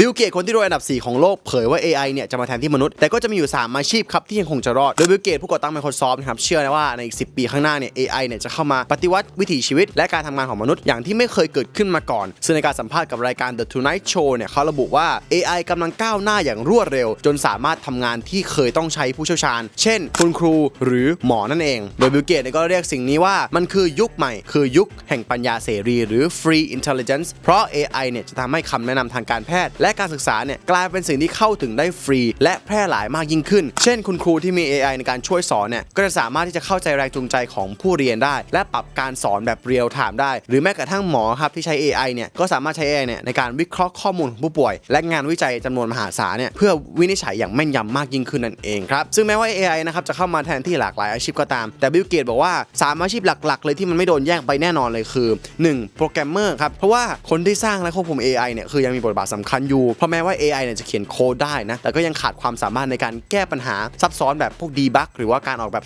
บิลเกตคนที่รวยอันดับ 4 ของโลกเผยว่า AI เนี่ยจะมาแทนที่มนุษย์ แต่ก็จะมีอยู่ 3 อาชีพครับ ที่ยังคงจะรอด โดยบิลเกตผู้ก่อตั้ง Microsoft นะครับ เชื่อนะว่าในอีก 10 ปีข้างหน้าเนี่ย AI เนี่ยจะเข้ามาปฏิวัติวิถีชีวิต และการทำงานของมนุษย์อย่างที่ไม่เคยเกิดขึ้นมาก่อน ซึ่งในการสัมภาษณ์กับรายการ The Tonight Show เนี่ยเขาระบุว่า AI กำลังก้าวหน้าอย่างรวดเร็ว จนสามารถทำงานที่เคยต้องใช้ผู้เชี่ยวชาญ เช่น คุณครูหรือหมอนั่นเอง โดยบิลเกตก็เรียกสิ่งนี้ว่ามันคือยุคใหม่ คือยุคแห่งปัญญาเสรี หรือ free intelligence เพราะ AI เนี่ยจะทำให้คำแนะนำทางการแพทย์และการศึกษาเนี่ยกลายเป็นสิ่งที่เข้าถึงได้ฟรี และแพร่หลายมากยิ่งขึ้น เช่น คุณครูที่มี AI ในการช่วยสอนเนี่ยก็จะสามารถที่จะเข้าใจแรงจูงใจของผู้เรียนได้ และปรับการสอนแบบเรียลไทม์ได้ หรือแม้กระทั่งหมอครับที่ใช้ AI เนี่ยก็สามารถใช้ AI เนี่ยในการวิเคราะห์ข้อมูลของผู้ป่วย และงานวิจัยจำนวนมหาศาลเนี่ยเพื่อวินิจฉัยอย่างแม่นยำมากยิ่งขึ้นนั่นเองครับซึ่งแม้ว่า AI นะครับจะเข้ามาแทนที่หลากหลายอาชีพก็ตาม แต่บิลเกตบอกว่าสามอาชีพหลัก ๆ เลยที่มันไม่โดนแย่งไปแน่นอนเลยคือ 1. โปรแกรมเมอร์ครับเพราะว่าคนที่สร้างและควบคุม AI เนี่ยคือยังมีบทบาทสำคัญอยู่เพราะแม้ว่า AI เนี่ยจะเขียนโค้ดได้นะ แต่ก็ยังขาดความสามารถในการแก้ปัญหาซับซ้อนแบบพวกดีบักหรือว่าการออกแบบ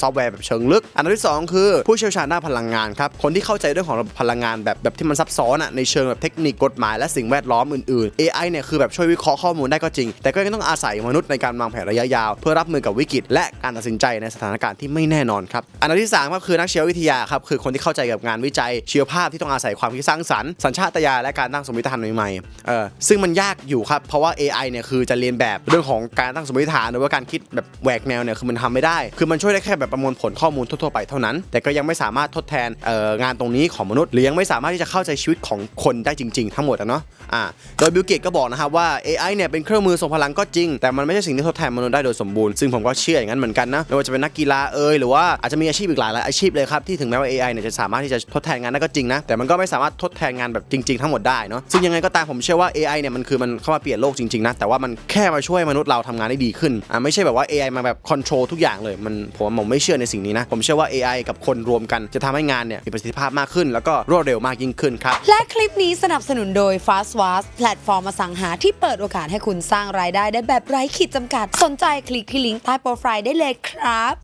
ซอฟต์แวร์แบบเชิงลึก อันดับที่สองคือผู้เชี่ยวชาญด้านพลังงานครับ คนที่เข้าใจเรื่องของระบบพลังงานแบบแบบที่มันซับซ้อนอะในเชิงแบบเทคนิคกฎหมายและสิ่งแวดล้อมอื่นๆ AI เนี่ยคือแบบช่วยวิเคราะห์ข้อมูลได้ก็จริง แต่ก็ยังต้องอาศัยมนุษย์ในการวางแผนระยะยาว เพื่อรับมือกับวิกฤตและการตัดสินใจในสถานการณ์ที่ไม่แน่นอนครับอันดับที่สามก็คือนักชีววิทยาครับคือคนที่เข้าใจกับงานวิจัยชีวภาพที่ต้องอาศัยความคิดสร้างสรรค์สัญชาตญาณและการตั้งสมมติฐานใหม่ๆเออซึ่งมันยากอยู่ครับ เพราะว่า AI เนี่ยคือจะเรียนแบบเรื่องของการตั้งสมมติฐานหรือว่าการคิดแบบแหวกแนวเนี่ยคือมันทำไม่ได้ คือมันช่วยได้แค่แบบประมวลผลข้อมูลทั่วๆไปเท่านั้น แต่ก็ยังไม่สามารถทดแทนเอ่องานตรงนี้ของมนุษย์หรือยังไม่สามารถที่จะเข้าใจชีวิตของคนได้จริง ๆ ทั้งหมดอะเนาะอ่าโดยบิลเกตก็บอกนะครับว่า AI เนี่ยเป็นเครื่องมือทรงพลังก็จริง แต่มันไม่ใช่สิ่งที่ทดแทนมนุษย์ได้โดยสมบูรณ์ซึ่งผมก็เชื่ออย่างนั้นเหมือนกันนะไม่ว่าจะเป็นนักกีฬาเอ่ยหรือว่าอาจจะมีอาชีพอีกหลายหลายอาชีพเลยครับที่ถึงแม้ว่า AI เนี่ยจะสามารถที่จะทดแทนงานได้ก็จริงนะแต่มันก็ไม่สามารถทดแทนงานแบบจริง ๆ ทั้งหมดได้เนาะซึ่งยังไงก็ตามผมเชื่อว่า AI เนี่ยมันคือมันเข้ามาเปลี่ยนโลกจริงๆนะแต่ว่ามันแค่มาช่วยมนุษย์เราทำงานได้ดีขึ้นอ่าไม่ใช่แบบว่า AI มาแบบคอนโทรลทุกอย่างเลยมันผมผมไม่เชื่อในสิ่งนี้นะ ผมเชื่อว่า AI กับคนรวมกันจะทำให้งานเนี่ยมีประสิทธิภาพมากขึ้น แล้วก็รวดเร็วมากยิ่งขึ้นครับและคลิปนี้สนับสนุนโดย Fast w a s แพลตฟอร์มอสังหาที่เปิดโอกาสให้คุณสร้างรายได้ได้แบบไร้ขีดจำกัดสนใจคลิกที่ลิงก์ใต้โปรไฟล์ได้เลยครับ